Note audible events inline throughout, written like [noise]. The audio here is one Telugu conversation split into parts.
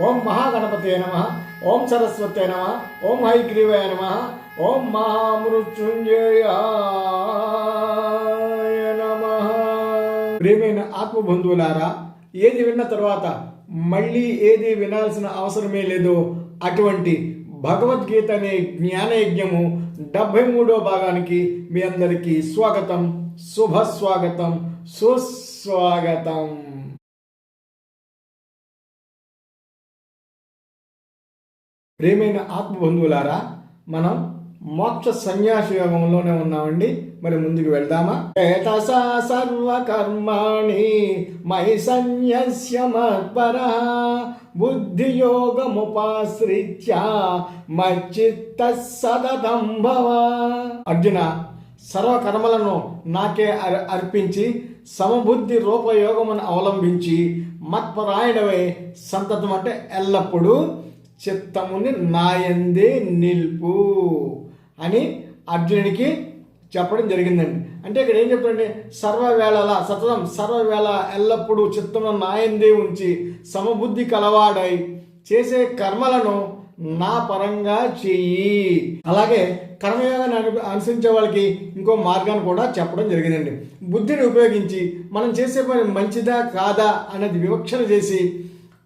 ఓం మహాగణపతే నమ ఓం సరస్వతే నమ ఓం హైగ్రీవే నమ ఓం మహామృత్యుంజయ నమ. ప్రేమైన ఆత్మబంధువులారా ఏది విన్న తర్వాత మళ్ళీ ఏది వినాల్సిన అవసరమే లేదు అటువంటి భగవద్గీత అనే జ్ఞానయజ్ఞము డెబ్భై మూడో భాగానికి మీ అందరికీ స్వాగతం శుభ స్వాగతం సుస్వాగతం. ప్రేమైన ఆత్మబంధువులారా మనం మోక్ష సన్యాస యోగంలోనే ఉన్నామండి. మరి ముందుకు వెళ్దామా? ఏతసా సర్వకర్మాణి మై సన్యస్య మత్పర బుద్ధియోగముపాశ్రిత్య మచ్చిత్త సతతం భవ అర్జున సర్వకర్మలను నాకే అర్- అర్పించి సమబుద్ధి రూపయోగమును అవలంబించి మత్పరాయణమై సంతతం అంటే ఎల్లప్పుడూ చిత్తముని నాయందే నిల్పు అని అర్జునుడికి చెప్పడం జరిగిందండి. అంటే ఇక్కడ ఏం చెప్తాడంటే సర్వవేళలా సతతం సర్వవేళ ఎల్లప్పుడూ చిత్తమును నాయందే ఉంచి సమబుద్ధి కలవాడై చేసే కర్మలను నా పరంగా చెయ్యి అలాగే కర్మయోగాన్ని అనుసరించే వాళ్ళకి ఇంకో మార్గాన్ని కూడా చెప్పడం జరిగిందండి. బుద్ధిని ఉపయోగించి మనం చేసే పని మంచిదా కాదా అనేది వివక్షణ చేసి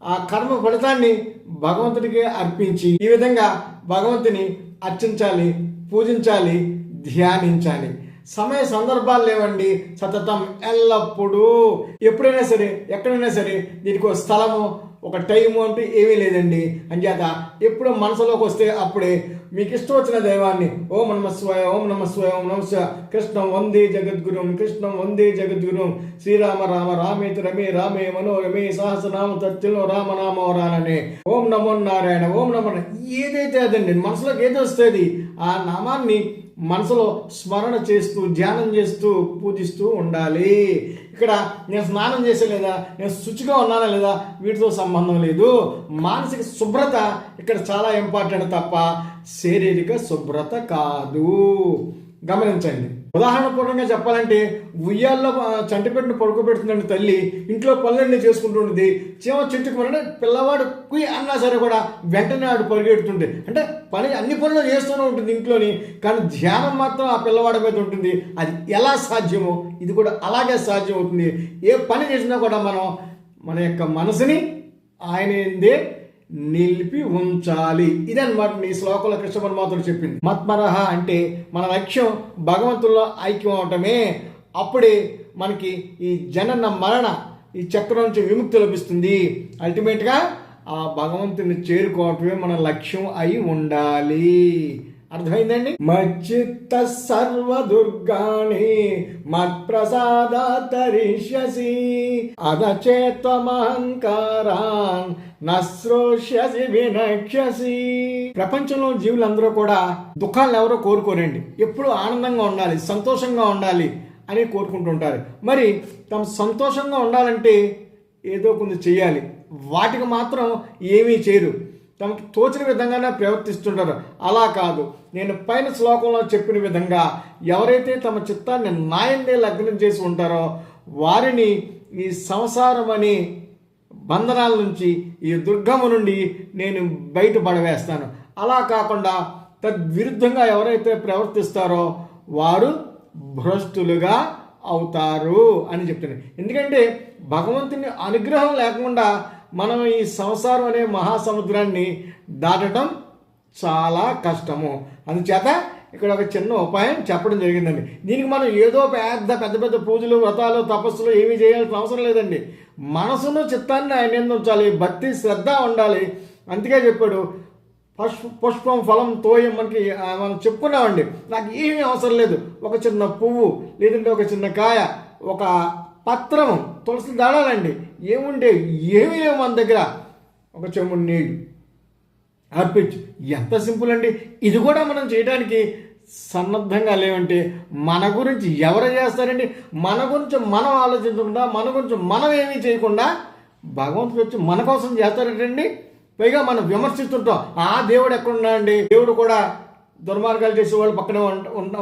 ఆ కర్మ ఫలితాన్ని భగవంతుడికి అర్పించి ఈ విధంగా భగవంతుని అర్చించాలి పూజించాలి ధ్యానించాలి. సమయ సందర్భాలు లేవండి. సతతం ఎల్లప్పుడూ ఎప్పుడైనా సరే ఎక్కడైనా సరే దీనికి ఒక స్థలము ఒక టైము అంటూ ఏమీ లేదండి. అంచేత ఎప్పుడు మనసులోకి వస్తే అప్పుడే మీకు ఇష్టం వచ్చిన దైవాన్ని ఓం నమస్వాయ ఓం నమస్వాయ ఓం నమ కృష్ణం వందే జగద్గురుం కృష్ణం వందే జగద్గురుం శ్రీరామ రామ రామేతి రమే రామే మనోరమే సహస్రనామ తత్తులో రామనామ వరాలనే ఓం నమో నారాయణ ఓం నమో ఏదైతే అదండి మనసులోకి ఏది వస్తుంది ఆ నామాన్ని మనసులో స్మరణ చేస్తూ ధ్యానం చేస్తూ పూజిస్తూ ఉండాలి. ఇక్కడ నేను స్నానం చేసే లేదా నేను శుచిగా ఉన్నానా లేదా వీటితో సంబంధం లేదు. మానసిక శుభ్రత ఇక్కడ చాలా ఇంపార్టెంట్ తప్ప శారీరక శుభ్రత కాదు. గమనించండి. ఉదాహరణ పూర్వకంగా చెప్పాలంటే ఉయ్యాల్లో చంటిపెట్టును పడుకోబెడుతుందండి తల్లి. ఇంట్లో పనులన్నీ చేసుకుంటుంటుంది. చీమ చెట్టుకు అంటే పిల్లవాడు కుయ్ అన్నా సరే కూడా వెంటనే ఆడు పరిగెడుతుంటే. అంటే పని అన్ని పనులు చేస్తూనే ఉంటుంది ఇంట్లోని. కానీ ధ్యానం మాత్రం ఆ పిల్లవాడి మీద ఉంటుంది. అది ఎలా సాధ్యమో ఇది కూడా అలాగే సాధ్యం అవుతుంది ఏ పని చేసినా కూడా మనం మన యొక్క మనసుని ఆయన ఏందే నిలిపి ఉంచాలి. ఇదన్నమాట ఈ శ్లోకంలో కృష్ణ పరమాత్ముడు చెప్పింది. మత్మరహ అంటే మన లక్ష్యం భగవంతుల్లో ఐక్యం అవటమే అప్పుడే మనకి ఈ జనన మరణ ఈ చక్రం నుంచి విముక్తి లభిస్తుంది. అల్టిమేట్గా ఆ భగవంతుని చేరుకోవటమే మన లక్ష్యం అయి ఉండాలి. అర్థమైందండి? మచ్చిత్త సర్వ దుర్గాణి మత్ప్రసాద తరిష్యసి అదచేత్వమహంకారాన్ నశ్రోష్యసి వినక్ష్యసి. ప్రపంచంలో జీవులందరూ కూడా దుఃఖాలను ఎవరో కోరుకోరండి. ఎప్పుడు ఆనందంగా ఉండాలి సంతోషంగా ఉండాలి అని కోరుకుంటుంటారు. మరి తమ సంతోషంగా ఉండాలంటే ఏదో కొంచెం చేయాలి వాటికి మాత్రం ఏమీ చేయరు. తమకు తోచిన విధంగానే ప్రవర్తిస్తుంటారు. అలా కాదు. నేను పైన శ్లోకంలో చెప్పిన విధంగా ఎవరైతే తమ చిత్తాన్ని నాయందే లగ్నం చేసి ఉంటారో వారిని ఈ సంసారం అనే బంధనాల నుంచి ఈ దుర్గము నుండి నేను బయటపడవేస్తాను అలా కాకుండా తద్విరుద్ధంగా ఎవరైతే ప్రవర్తిస్తారో వారు భ్రష్టులుగా అవుతారు అని చెప్తున్నాను ఎందుకంటే భగవంతుని అనుగ్రహం లేకుండా మనం ఈ సంసారం అనే మహాసముద్రాన్ని దాటడం చాలా కష్టము. అందుచేత ఇక్కడ ఒక చిన్న ఉపాయం చెప్పడం జరిగిందండి. దీనికి మనం ఏదో పెద్ద పెద్ద పెద్ద పూజలు వ్రతాలు తపస్సులు ఏమీ చేయాల్సిన అవసరం లేదండి. మనసును చిత్తాన్ని ఆయన ఉంచాలి. భక్తి శ్రద్ధ ఉండాలి. అందుకే చెప్పాడు పుష్ప పుష్పం ఫలం తోయం మనకి మనం చెప్పుకున్నామండి. నాకు ఏమీ అవసరం లేదు. ఒక చిన్న పువ్వు లేదంటే ఒక చిన్న కాయ ఒక పత్రం తులసి దళాలండి ఏముండే ఏమీ లేవు మన దగ్గర. ఒక చెమ్ముడు నీళ్ళు. అర్పించు. ఎంత సింపుల్ అండి. ఇది కూడా మనం చేయడానికి సన్నద్ధంగా లేవంటే మన గురించి ఎవరు చేస్తారండి? మన గురించి మనం ఆలోచించకుండా మన గురించి మనం ఏమీ చేయకుండా భగవంతుడు వచ్చి మన కోసం చేస్తారటండి. పైగా మనం విమర్శిస్తుంటాం ఆ దేవుడు ఎక్కడున్నాడండి దేవుడు కూడా దుర్మార్గాలు చేసే వాళ్ళు పక్కనే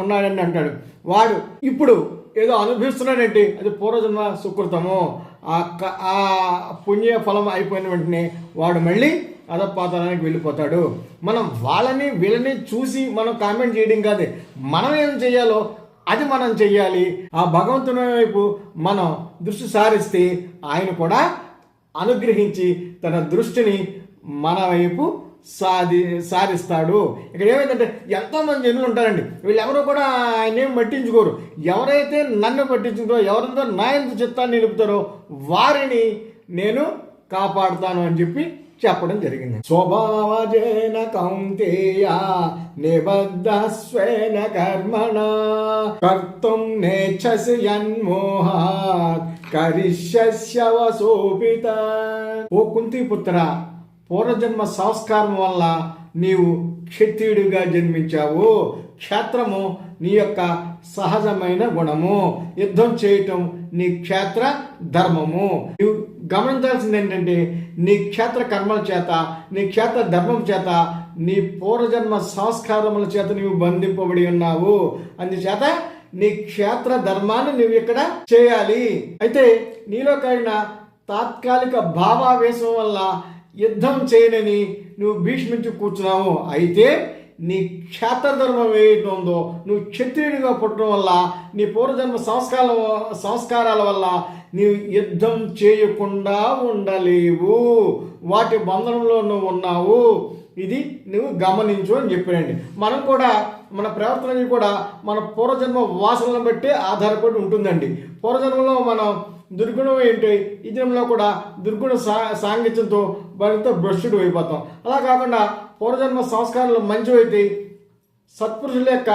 ఉన్నాడని అంటాడు. వాడు ఇప్పుడు ఏదో అనుభవిస్తున్నాడంటే అది పూర్వజన్మ సుకృతము. ఆ ఆ పుణ్య ఫలం అయిపోయిన వెంటనే వాడు మళ్ళీ అధపాతానికి వెళ్ళిపోతాడు. మనం వాళ్ళని వీళ్ళని చూసి మనం కామెంట్ చేయడం కాదు. మనం ఏం చేయాలో అది మనం చెయ్యాలి. ఆ భగవంతుని వైపు మనం దృష్టి సారిస్తే ఆయన కూడా అనుగ్రహించి తన దృష్టిని మన వైపు సాధి సారిస్తాడు. ఇక్కడ ఏమైందంటే ఎంతోమంది జనులు ఉంటారండి. వీళ్ళెవరూ కూడా ఆయన ఏం పట్టించుకోరు. ఎవరైతే నన్ను పట్టించుకుంటారో ఎవరితో నా ఎంత చిత్తాన్ని నిలుపుతారో వారిని నేను కాపాడుతాను అని చెప్పి చెప్పడం జరిగింది. స్వభావజేన కౌంతేయ నిబద్ధ స్వేన కర్మణ. కర్తుం నేచ్చసి యన్మోహాత్ కరిష్యశ్యవసోపిత ఓ కుంతిపుత్ర పూర్వజన్మ సంస్కారం వల్ల నీవు క్షత్రియుడిగా జన్మించావు. క్షేత్రము నీ యొక్క సహజమైన గుణము. యుద్ధం చేయటం నీ క్షేత్ర ధర్మము. నీవు గమనించాల్సింది ఏంటంటే నీ క్షేత్ర కర్మల చేత నీ క్షేత్ర ధర్మం చేత నీ పూర్వజన్మ సంస్కారముల చేత నీవు బంధింపబడి ఉన్నావు. అందుచేత నీ క్షేత్ర ధర్మాన్ని నువ్వు ఇక్కడ చేయాలి. అయితే నీలో కలిగిన తాత్కాలిక భావావేశం వల్ల యుద్ధం చేయనని నువ్వు భీష్మించి కూర్చున్నావు. అయితే నీ క్షేత్రధర్మం ఏదైతే ఉందో నువ్వు క్షత్రియుడిగా పుట్టడం వల్ల నీ పూర్వజన్మ సంస్కార సంస్కారాల వల్ల నీవు యుద్ధం చేయకుండా ఉండలేవు. వాటి బంధనంలో నువ్వు ఉన్నావు. ఇది నువ్వు గమనించు అని చెప్పాడండి మనం కూడా మన ప్రవర్తన కూడా మన పూర్వజన్మ వాసనలను బట్టి ఆధారపడి ఉంటుందండి. పూర్వజన్మలో మనం దుర్గుణం ఏంటి? ఈ జన్మలో కూడా దుర్గుణ సా సాంగత్యంతో మరింత భ్రష్టుడు అయిపోతాం. అలా కాకుండా పూర్వజన్మ సంస్కారాలు మంచివైతే సత్పురుషుల యొక్క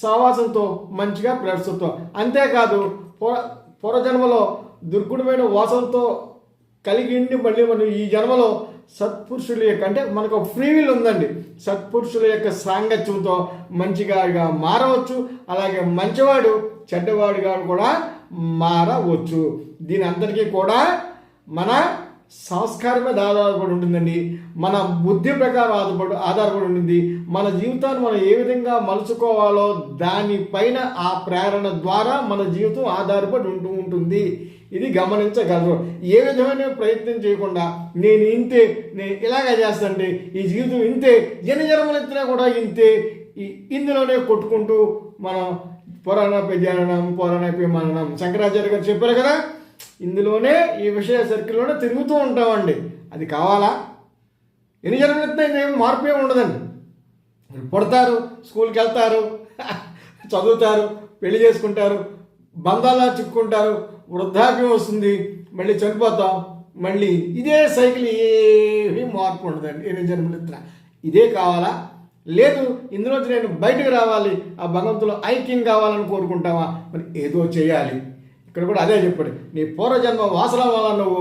సహవాసంతో మంచిగా ప్రవేశిస్తాం అంతేకాదు పూర్వ పూర్వజన్మలో దుర్గుణమైన వాసనతో కలిగి ఉండి మళ్ళీ మనం ఈ జన్మలో సత్పురుషుల యొక్క అంటే మనకు ఫ్రీ విల్ ఉందండి. సత్పురుషుల యొక్క సాంగత్యంతో మంచిగా ఇక మారవచ్చు. అలాగే మంచివాడు చెడ్డవాడుగా కూడా మారవచ్చు. దీని అందరికీ కూడా మన సంస్కారం మీద ఆధారపడి ఉంటుందండి. మన బుద్ధి ప్రకారం ఆధారపడి ఆధారపడి ఉంటుంది మన జీవితాన్ని మనం ఏ విధంగా మలుచుకోవాలో దానిపైన ఆ ప్రేరణ ద్వారా మన జీవితం ఆధారపడి ఉంటూ ఉంటుంది. ఇది గమనించగలరు. ఏ విధమైన ప్రయత్నం చేయకుండా నేను ఇంతే నేను ఇలాగే చేస్తానండి ఈ జీవితం ఇంతే ఎన్ని జన్మలు ఎత్తినా కూడా ఇంతే. ఇందులోనే కొట్టుకుంటూ మనం పురాణపై జననం పురాణపై మననం. శంకరాచార్య గారు చెప్పారు కదా ఇందులోనే ఈ విషయ సర్కిల్లోనే తిరుగుతూ ఉంటామండి. అది కావాలా? ఎన్ని జన్మలు ఇంకేం మార్పు ఏమి ఉండదండి పుడతారు స్కూల్కి వెళ్తారు [laughs] చదువుతారు పెళ్ళి చేసుకుంటారు బంధాలా చిక్కుంటారు వృద్ధాప్యం వస్తుంది మళ్ళీ చనిపోతాం మళ్ళీ ఇదే సైకిల్ ఏమీ మార్పు ఉండదండి. ఎన్ని జన్మలు ఇదే కావాలా? లేదు ఇందులోంచి నేను బయటకు రావాలి ఆ భగవంతులో ఐక్యం కావాలని కోరుకుంటావా? మరి ఏదో చేయాలి. ఇక్కడ కూడా అదే చెప్పాడు. నీ పూర్వజన్మ వాసన వల్ల నువ్వు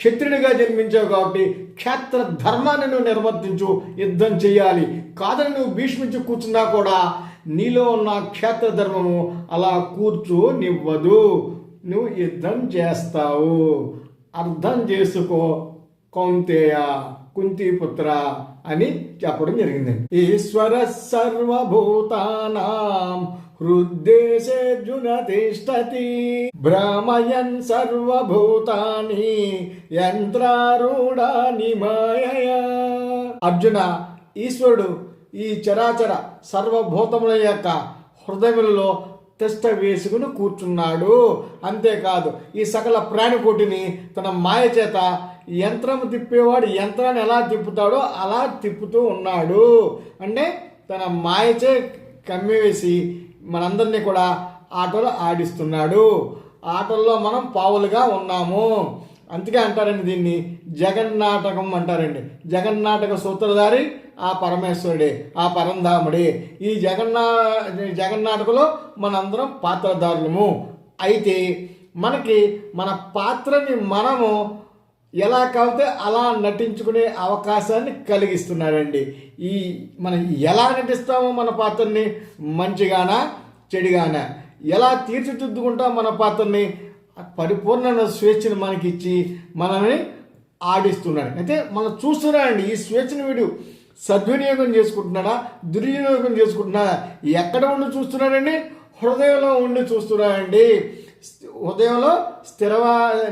క్షత్రుడిగా జన్మించావు కాబట్టి క్షేత్ర ధర్మాన్ని నువ్వు నిర్వర్తించు యుద్ధం చేయాలి. కాదని నువ్వు భీష్మించి కూర్చున్నా కూడా నీలో ఉన్న క్షేత్ర ధర్మము అలా కూర్చునివ్వదు నువ్వు యుద్ధం చేస్తావు. అర్థం చేసుకో కౌంతేయ కుంతిపుత్ర అని చెప్పడం జరిగింది ఈశ్వర సర్వభూతానాం హృద్దేశేర్జున తిష్టతి భ్రమయన్ సర్వభూతాని యంత్రారూఢాని మాయ అర్జున ఈశ్వరుడు ఈ చరాచర సర్వభూతముల యొక్క హృదయములలో తిష్ట వేసుకుని కూర్చున్నాడు. అంతేకాదు ఈ సకల ప్రాణికోటిని తన మాయ చేత యంత్రం తిప్పేవాడు యంత్రాన్ని ఎలా తిప్పుతాడో అలా తిప్పుతూ ఉన్నాడు. అంటే తన మాయచే కమ్మివేసి మనందరినీ కూడా ఆటలు ఆడిస్తున్నాడు. ఆటల్లో మనం పావులుగా ఉన్నాము. అందుకే అంటారండి దీన్ని జగన్నాటకం అంటారండి. జగన్నాటక సూత్రధారి ఆ పరమేశ్వరుడే ఆ పరంధాముడే. ఈ జగన్నా జగన్నాటకలో మనందరం పాత్రధారులము. అయితే మనకి మన పాత్రని మనము ఎలా కావితే అలా నటించుకునే అవకాశాన్ని కలిగిస్తున్నాడండి ఈ మనం ఎలా నటిస్తామో మన పాత్రని మంచిగానా చెడుగానా? ఎలా తీర్చిదిద్దుకుంటాం మన పాత్రని? పరిపూర్ణ స్వేచ్ఛను మనకిచ్చి మనల్ని ఆడిస్తున్నాడు అయితే మనం చూస్తున్నాడండి ఈ స్వేచ్ఛను వీడు సద్వినియోగం చేసుకుంటున్నాడా దుర్వినియోగం చేసుకుంటున్నాడా? ఎక్కడ ఉండి చూస్తున్నాడండి? హృదయంలో ఉండి చూస్తున్నాడండి. హృదయంలో స్థిర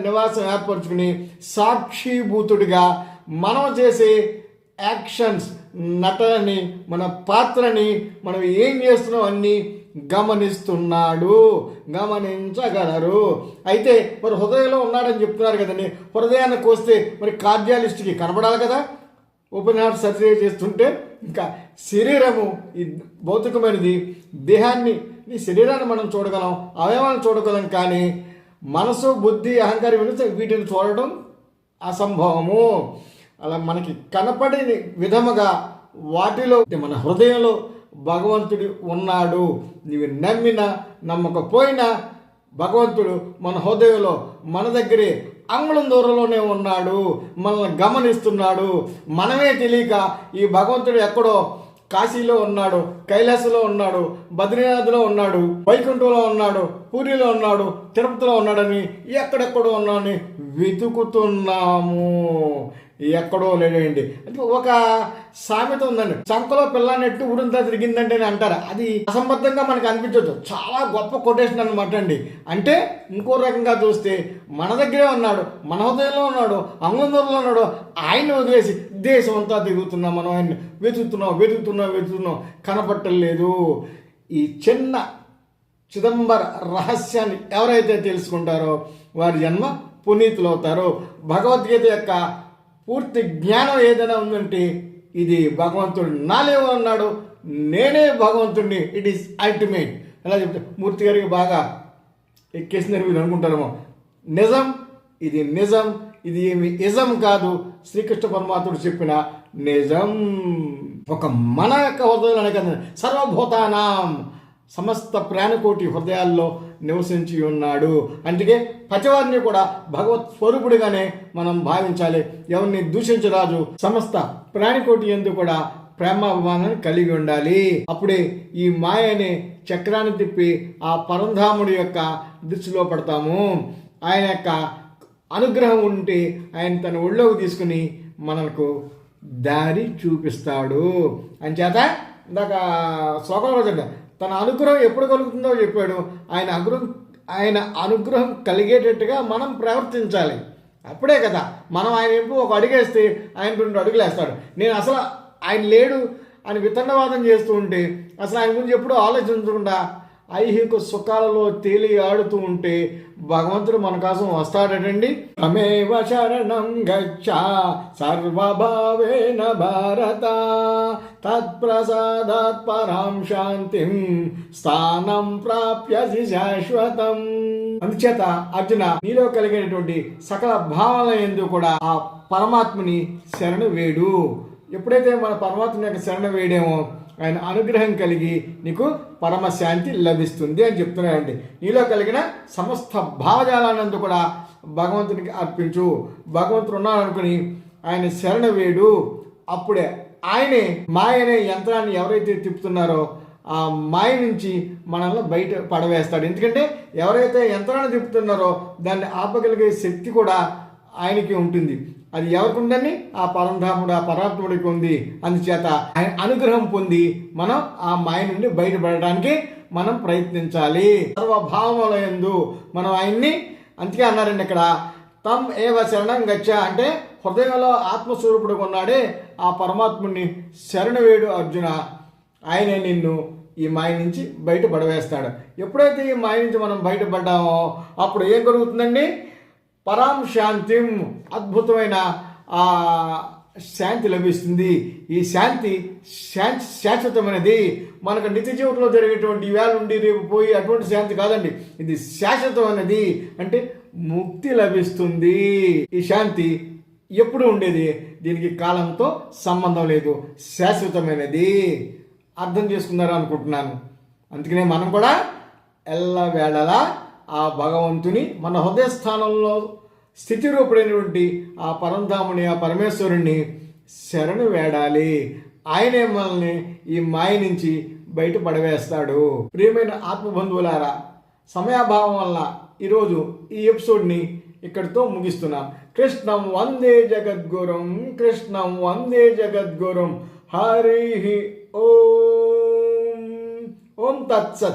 నివాసం ఏర్పరచుకుని సాక్షిభూతుడిగా మనం చేసే యాక్షన్స్ నటనని మన పాత్రని మనం ఏం చేస్తున్నాం అన్నీ గమనిస్తున్నాడు. గమనించగలరు. అయితే మరి హృదయంలో ఉన్నాడని చెప్తున్నారు కదండి. హృదయాన్ని కోస్తే మరి కార్డియాలిస్ట్కి కనబడాలి కదా. ఓపెన్ హార్ట్ సర్జరీ చేస్తుంటే ఇంకా శరీరము ఈ భౌతికమైనది దేహాన్ని ఈ శరీరాన్ని మనం చూడగలం అవయవాలను చూడగలం కానీ మనసు బుద్ధి అహంకారం వినిస్తే వీటిని చూడడం అసంభవము. అలా మనకి కనపడే విధముగా వాటిలో మన హృదయంలో భగవంతుడు ఉన్నాడు. నీవు నమ్మిన నమ్మకపోయినా భగవంతుడు మన హృదయంలో మన దగ్గరే అంగుళం దూరంలోనే ఉన్నాడు. మనల్ని గమనిస్తున్నాడు. మనమే తెలియక ఈ భగవంతుడు ఎక్కడో కాశీలో ఉన్నాడు కైలాసలో ఉన్నాడు బద్రీనాథ్లో ఉన్నాడు వైకుంఠంలో ఉన్నాడు పూరిలో ఉన్నాడు తిరుపతిలో ఉన్నాడని ఎక్కడెక్కడో ఉన్నాడని వెతుకుతున్నాము. ఎక్కడో లేడండి. అది ఒక సామెత ఉందండి. చంకలో పిల్లనెట్టు ఉడంతా తిరిగిందంటే అని అంటారు. అది అసంబద్ధంగా మనకు అనిపించవచ్చు చాలా గొప్ప కొటేషన్ అనమాట అండి. అంటే ఇంకో రకంగా చూస్తే మన దగ్గరే ఉన్నాడు మన హృదయంలో ఉన్నాడు అంగందూరులో ఉన్నాడు ఆయన వదిలేసి దేశం అంతా తిరుగుతున్నాం మనం ఆయన వెతుకుతున్నాం వెతుకుతున్నాం వెతుకుతున్నాం. కనపట్టలేదు ఈ చిన్న చిదంబర రహస్యాన్ని ఎవరైతే తెలుసుకుంటారో వారి జన్మ పునీతులు అవుతారు. భగవద్గీత యొక్క పూర్తి జ్ఞానం ఏదైనా ఉందంటే ఇది భగవంతుడు నాలే ఉన్నాడు నేనే భగవంతుడిని. ఇట్ ఈస్ అల్టిమేట్ ఎలా చెప్తే మూర్తి గారికి బాగా ఎక్కేసిందని మీరు అనుకుంటారేమో. నిజం ఇది నిజం. ఇది ఏమి ఇజం కాదు. శ్రీకృష్ణ పరమాత్ముడు చెప్పిన నిజం. ఒక మన యొక్క హృదయంలోనే కదా సర్వభూతానాం సమస్త ప్రాణకోటి హృదయాల్లో నివసించి ఉన్నాడు. అందుకే ప్రతివారిని కూడా భగవత్ స్వరూపుడిగానే మనం భావించాలి. ఎవరిని దూషించరాజు సమస్త ప్రాణికోటి ఎందు కూడా ప్రేమాభిమానాన్ని కలిగి ఉండాలి. అప్పుడే ఈ మాయ అనే చక్రాన్ని తిప్పి ఆ పరంధాముడి యొక్క దృష్టిలో పడతాము. ఆయన యొక్క అనుగ్రహం ఉంటే ఆయన తన ఒళ్ళోకి తీసుకుని మనకు దారి చూపిస్తాడు. అంచేత ఇందాక శ్లోకంలో చెప్పాడు తన అనుగ్రహం ఎప్పుడు కలుగుతుందో చెప్పాడు. ఆయన అనుగ్రహం ఆయన అనుగ్రహం కలిగేటట్టుగా మనం ప్రవర్తించాలి. అప్పుడే కదా మనం ఆయన ఎంపు ఒక అడిగేస్తే ఆయన రెండు అడుగులు వేస్తాడు నేను అసలు ఆయన లేడు అని వితండవాదం చేస్తూ ఉంటే అసలు ఆయన గురించి ఎప్పుడూ ఆలోచించకుండా ఐహిక సుఖాలలో తేలి ఆడుతూ ఉంటే భగవంతుడు మన కోసం వస్తాడటండి. తమేవ శరణం గచ్చ సర్వభావేన భారత. తత్ప్రసాదాత్ పరాం శాంతిం స్థానం ప్రాప్యసి శాశ్వతం. అందుచేత అర్జున నీలో కలిగినటువంటి సకల భావాల ఎందు కూడా ఆ పరమాత్మని శరణు వేడు. ఎప్పుడైతే మన పరమాత్మ యొక్క శరణ వేయడేమో ఆయన అనుగ్రహం కలిగి నీకు పరమశాంతి లభిస్తుంది అని చెప్తున్నాడండి. నీలో కలిగిన సమస్త భావజాలానందు కూడా భగవంతునికి అర్పించు. భగవంతుడు ఉన్నాడనుకుని ఆయన శరణ వేడు. అప్పుడే ఆయనే మాయనే యంత్రాన్ని ఎవరైతే తిప్పుతున్నారో ఆ మాయ నుంచి మనల్ని బయట పడవేస్తాడు. ఎందుకంటే ఎవరైతే యంత్రాన్ని తిప్పుతున్నారో దాన్ని ఆపగలిగే శక్తి కూడా ఆయనకి ఉంటుంది. అది ఎవరికి ఉందని ఆ పరంధాముడు ఆ పరాత్ముడికి ఉంది అందుచేత ఆయన అనుగ్రహం పొంది మనం ఆ మాయ నుండి బయటపడడానికి మనం ప్రయత్నించాలి. సర్వభావముల ఎందు మనం ఆయన్ని అందుకే అన్నారండి ఇక్కడ తమ్ ఏవ శరణం గచ్చ అంటే హృదయంలో ఆత్మస్వరూపుడు ఉన్నాడే ఆ పరమాత్ముడిని శరణ వేడు అర్జున. ఆయనే నిన్ను ఈ మాయ నుంచి బయట పడవేస్తాడు ఎప్పుడైతే ఈ మాయ నుంచి మనం బయటపడ్డామో అప్పుడు ఏం కలుగుతుందండి? పరాం శాంతిం అద్భుతమైన శాంతి లభిస్తుంది. ఈ శాంతి శాంతి శాశ్వతమైనది. మనకు నిత్య జీవితంలో జరిగేటువంటి ఈవేళ నుండి రేపు పోయి అటువంటి శాంతి కాదండి. ఇది శాశ్వతమైనది. అంటే ముక్తి లభిస్తుంది. ఈ శాంతి ఎప్పుడు ఉండేది? దీనికి కాలంతో సంబంధం లేదు. శాశ్వతమైనది. అర్థం చేసుకున్నారు అనుకుంటున్నాను. అందుకనే మనం కూడా ఎల్లవేళలా ఆ భగవంతుని మన హృదయస్థానంలో స్థితి రూపుడైనటువంటి ఆ పరంధాముని ఆ పరమేశ్వరుణ్ణి శరణు వేడాలి. ఆయనే మనల్ని ఈ మాయ నుంచి బయట పడవేస్తాడు. ప్రియమైన ఆత్మబంధువులారా సమయాభావం వల్ల ఈరోజు ఈ ఎపిసోడ్ని ఇక్కడితో ముగిస్తున్నాం. కృష్ణం వందే జగద్గురం కృష్ణం వందే జగద్గురం. హరి ఓం. ఓం తత్సత్.